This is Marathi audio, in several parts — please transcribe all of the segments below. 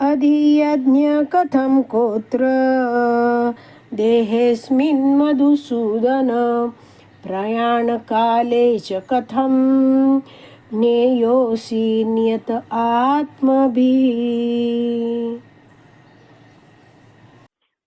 अधियज्ञ कथं कोत्र? देहेऽस्मिन् मधुसूदन प्रयाणकाले च कथं? ज्ञेयोऽसि नियत आत्मभिः।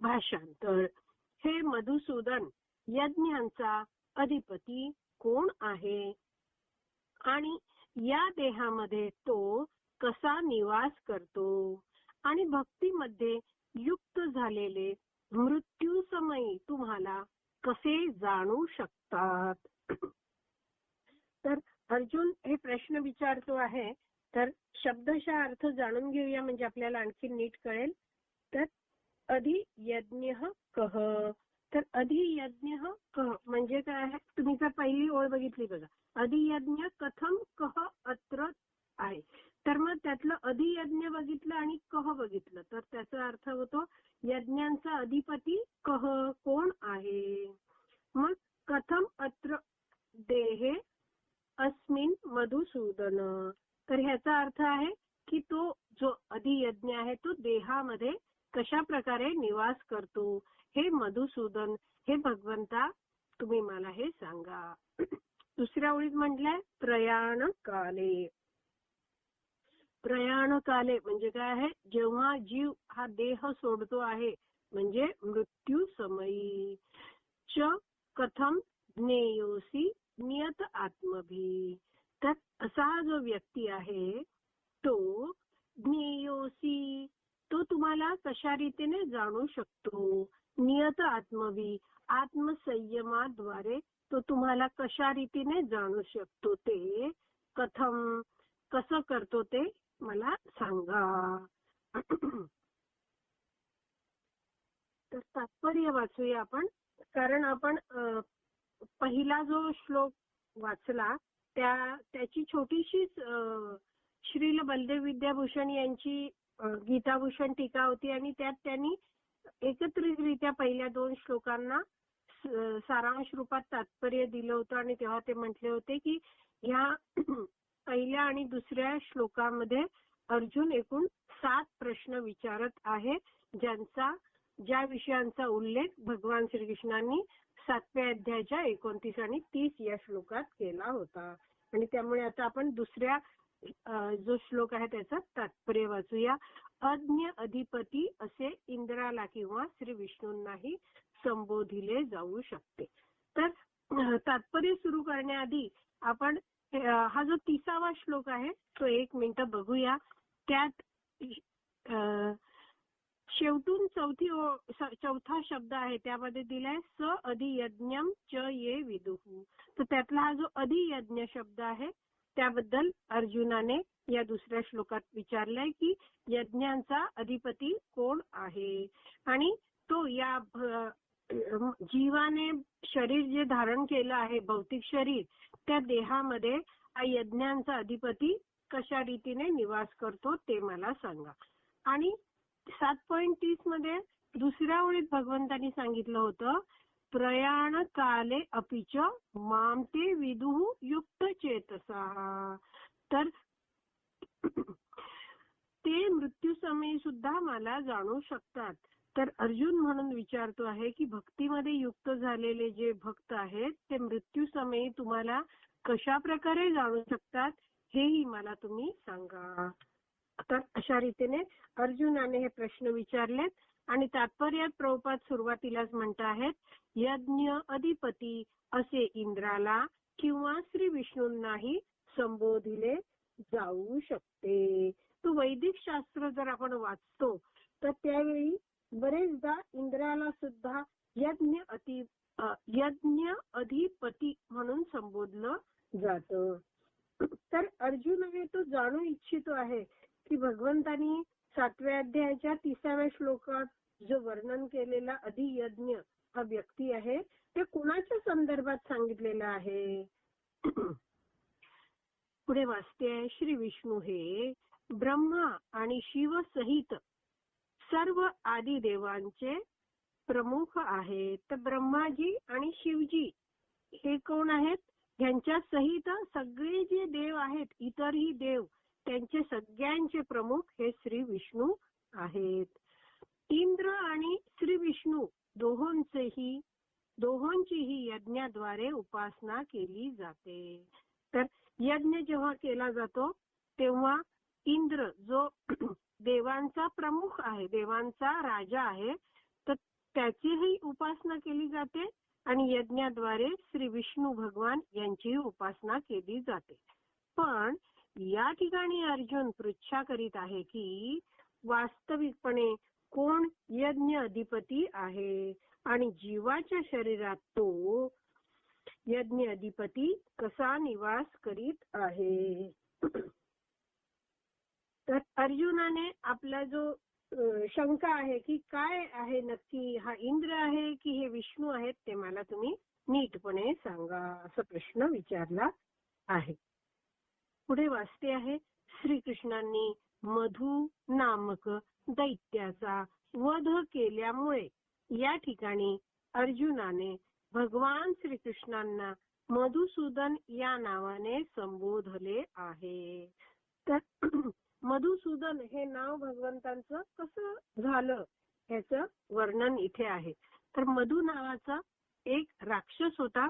भाषांतर. हे मधुसूदन यज्ञांचा अधिपती कोण आहे? आणि या देहामध्ये तो कसा निवास करतो? आणि भक्तीमध्ये युक्त झालेले मृत्यू समयी तुम्हाला कसे जाणू शकतात? तर अर्जुन हे प्रश्न विचारतो आहे. तर शब्दशः अर्थ जाणून घेऊया म्हणजे आपल्याला आणखी नीट कळेल. तर अधि यज्ञ कह तर अधि यज्ञ कह म्हणजे काय आहे? तुम्ही जर पहिली ओळ बघितली बघा. अधियज्ञ कथम कह अत्र आहे? तर मग त्यातलं अधियज्ञ बघितलं आणि कह बघितलं. तर त्याचा अर्थ होतो यज्ञांचा अधिपती कह कोण आहे? मग कथम अत्र देहे अस्मिन मधुसूदन. तर ह्याचा अर्थ आहे की तो जो अधियज्ञ आहे तो देहामध्ये कशा प्रकारे निवास करतो? हे मधुसूदन हे भगवंता तुम्ही मला हे सांगा. दुसऱ्या ओळीत म्हटलंय प्रयाण काले. प्रयाण काले म्हणजे काय आहे? जेव्हा जीव हा देह सोडतो आहे म्हणजे मृत्यू समयी. च कथम ज्ञेयोसी नियत आत्मभी. तर असा जो व्यक्ती आहे तो ज्ञेयोसी तो तुम्हाला कशा रीतीने जाणू शकतो? नियत आत्मवी आत्मसंयमाद्वारे तो तुम्हाला कशा रीतीने जाणू शकतो ते? कथम कसं करतो ते? मला सांगा. तर तात्पर्य वाचूया आपण. कारण आपण पहिला जो श्लोक वाचला त्या त्याची छोटीशीच श्रील बलदेव विद्याभूषण यांची गीताभूषण टीका होती आणि त्यात त्यांनी एकत्रितरित्या पहिल्या दोन श्लोकांना सारांश रूपात तात्पर्य दिलं होतं आणि तेव्हा ते म्हटले होते की ह्या पहिल्या आणि दुसऱ्या श्लोकामध्ये अर्जुन एकूण सात प्रश्न विचारत आहे ज्यांचा ज्या विषयांचा उल्लेख भगवान श्रीकृष्णांनी सातव्या अध्यायाच्या एकोणतीस आणि तीस या श्लोकात केला होता. आणि त्यामुळे आता आपण दुसऱ्या जो श्लोक आहे त्याचं तात्पर्य वाचूया. अज्ञ अधिपती असे इंद्राला किंवा श्री विष्णूंनाही संबोधिले जाऊ शकते. तर तात्पर्य सुरू करण्याआधी आपण हा जो तिसावा श्लोक आहे तो एक मिनिट बघूया. त्यात अ, शेवटून चौथी चौथा शब्द आहे त्यामध्ये दिलाय स अधियज्ञम च ये विदुहू तर त्यातला हा जो अधियज्ञ शब्द आहे त्याबद्दल अर्जुनाने या दुसऱ्या श्लोकात विचारलंय की यज्ञांचा अधिपती कोण आहे? आणि तो या जीवाने शरीर जे धारण केलं आहे भौतिक शरीर त्या देहामध्ये यज्ञांचा अधिपती कशा रीतीने निवास करतो ते मला सांगा. आणि सात पॉईंट तीसमध्ये दुसऱ्या ओळीत भगवंतांनी सांगितलं होतं प्रयाण काले अपिच माम ते विदुः युक्त चेतसा. तर ते मृत्यू समयी सुद्धा मला जाणू शकतात. तर अर्जुन म्हणून विचारतो आहे की भक्तीमध्ये युक्त झालेले जे भक्त आहेत ते मृत्यूसमयी तुम्हाला कशा प्रकारे जाणू शकतात हेही मला तुम्ही सांगा. तर अशा रीतीने अर्जुनाने हे प्रश्न विचारलेत आणि तात्पर्यात प्रभुपात सुरुवातीलाच म्हणत आहेत यज्ञ अधिपती असे इंद्राला किंवा श्री विष्णूंनाही संबोधिले जाऊ शकते. तो वैदिक शास्त्र जर आपण वाचतो तर त्यावेळी बरेचदा इंद्राला सुद्धा यज्ञ अति यज्ञ अधिपती म्हणून संबोधलं जात. तर अर्जुन हे तो जाणू इच्छितो आहे की भगवंतानी सातव्या अध्यायाच्या तिसाव्या श्लोकात जो वर्णन केलेला अधियज्ञ हा व्यक्ती आहे ते कुणाच्या संदर्भात सांगितलेलं आहे? पुढे वाचते श्री विष्णू हे ब्रह्मा आणि शिव सहित सर्व आदी देवांचे प्रमुख आहेत. तर ब्रह्माजी आणि शिवजी हे कोण आहेत? ह्यांच्या सहित सगळे जे देव आहेत इतरही देव त्यांचे सगळ्यांचे प्रमुख हे श्री विष्णू आहेत. इंद्र आणि श्री विष्णू दोहोंचेही दोहोंचीही यज्ञाद्वारे उपासना केली जाते. तर यज्ञ जेव्हा केला जातो तेव्हा इंद्र जो देवांचा प्रमुख आहे देवांचा राजा आहे तर त्याचीही उपासना केली जाते आणि यज्ञाद्वारे श्री विष्णू भगवान यांचीही उपासना केली जाते. पण या ठिकाणी अर्जुन पृच्छा करीत आहे की वास्तविकपणे कोण यज्ञ अधिपती आहे? आणि जीवाच्या शरीरात तो यज्ञ अधिपती कसा निवास करीत आहे? अर्जुनाने आपला जो शंका आहे की काय आहे नक्की हा इंद्र आहे की हे विष्णू आहेत ते मला तुम्ही नीटपणे सांगा असा प्रश्न विचारला आहे. पुढे वाचते आहे श्रीकृष्णांनी मधु नामक दैत्याचा वध केल्यामुळे या ठिकाणी अर्जुनाने भगवान श्रीकृष्णांना मधुसूदन या नावाने संबोधले आहे. तर मधुसूदन हे नाव भगवंतांचं कसं झालं ह्याचं वर्णन इथे आहे. तर मधु नावाचा एक राक्षस होता.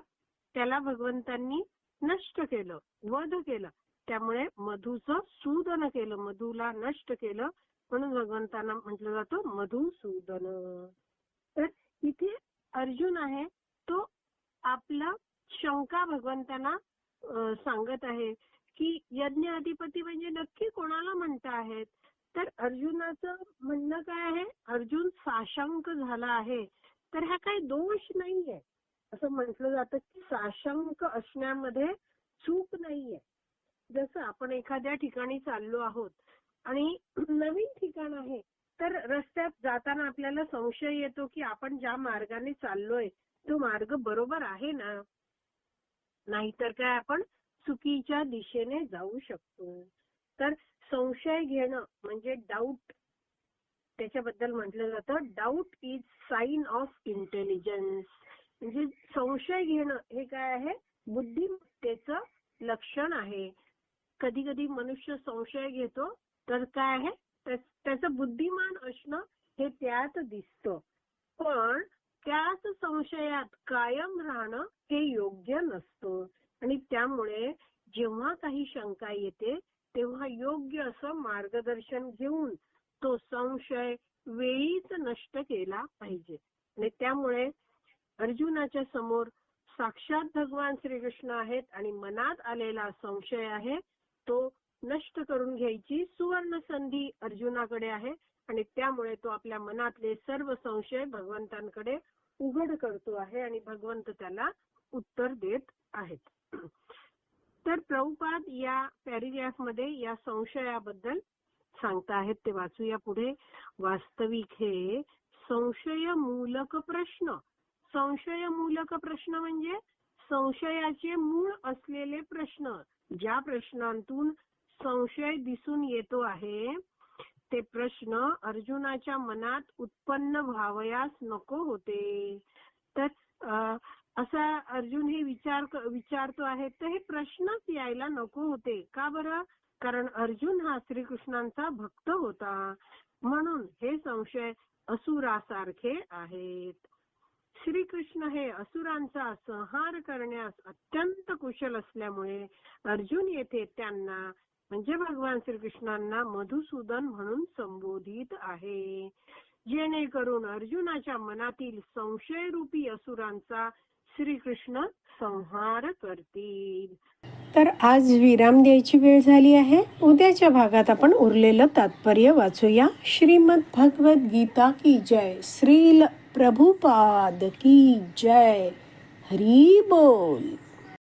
त्याला भगवंतांनी नष्ट केलं वध केलं. त्यामुळे मधुचं सूदन केलं मधुला नष्ट केलं. म्हणून भगवंतांना म्हटलं जातं मधुसूदन. तर इथे अर्जुन आहे तो आपला शंका भगवंतांना सांगत आहे. की यज्ञ अधिपती म्हणजे नक्की कोणाला म्हणता आहेत? तर अर्जुनाचं म्हणणं काय आहे? अर्जुन साशंक झाला आहे. तर हा काही दोष नाहीये. असं म्हटलं जातं की साशंक असण्यामध्ये चूक नाहीये. जसं आपण एखाद्या ठिकाणी चाललो आहोत आणि नवीन ठिकाण आहे तर रस्त्यात जाताना आपल्याला संशय येतो की आपण ज्या मार्गाने चाललोय तो मार्ग बरोबर आहे ना? नाहीतर काय आपण चुकीच्या दिशेने जाऊ शकतो. तर संशय घेणं म्हणजे डाऊट त्याच्याबद्दल म्हटलं जातं. Doubt is sign of intelligence म्हणजे संशय घेणं हे काय आहे? बुद्धिमत्तेचं लक्षण आहे. कधी कधी मनुष्य संशय घेतो तर काय आहे? त्याचं बुद्धिमान असणं हे त्यात दिसतं. पण त्याच संशयात कायम राहणं हे योग्य नसतं. आणि त्यामुळे जेव्हा काही शंका येते तेव्हा योग्य असं मार्गदर्शन घेऊन तो संशय वेळीच नष्ट केला पाहिजे. आणि त्यामुळे अर्जुनाच्या समोर साक्षात भगवान श्रीकृष्ण आहेत आणि मनात आलेला संशय आहे तो नष्ट करून घ्यायची सुवर्ण संधी अर्जुनाकडे आहे आणि त्यामुळे तो आपल्या मनातले सर्व संशय भगवंतांकडे उघड करतो आहे आणि भगवंत त्याला उत्तर देत आहेत. तर प्रभुपाद या पॅरिग्राफमध्ये या संशयाबद्दल सांगता आहेत ते वाचूया पुढे. वास्तविक हे संशय मूलक प्रश्न. संशय मूलक प्रश्न म्हणजे संशयाचे मूळ असलेले प्रश्न. ज्या प्रश्नांतून संशय दिसून येतो आहे ते प्रश्न अर्जुनाच्या मनात उत्पन्न व्हावयास नको होते. तर असा अर्जुन हे विचार विचारतो आहे तर हे प्रश्नच यायला नको होते. का बरं? कारण अर्जुन हा श्रीकृष्णांचा भक्त होता. म्हणून हे संशय असुरासारखे आहेत. श्रीकृष्ण हे असुरांचा संहार करण्यास अत्यंत कुशल असल्यामुळे अर्जुन येथे त्यांना म्हणजे भगवान श्रीकृष्णांना मधुसूदन म्हणून संबोधित आहे. जेणेकरून अर्जुनाच्या मनातील संशयरूपी असुरांचा श्रीकृष्ण संहार करतील. तर आज विराम द्यायची वेळ झाली आहे. उद्याच्या भागात आपण उरलेलं तात्पर्य वाचूया. श्रीमद भगवत गीता की जय. श्रील प्रभुपाद की जय. हरी बोल.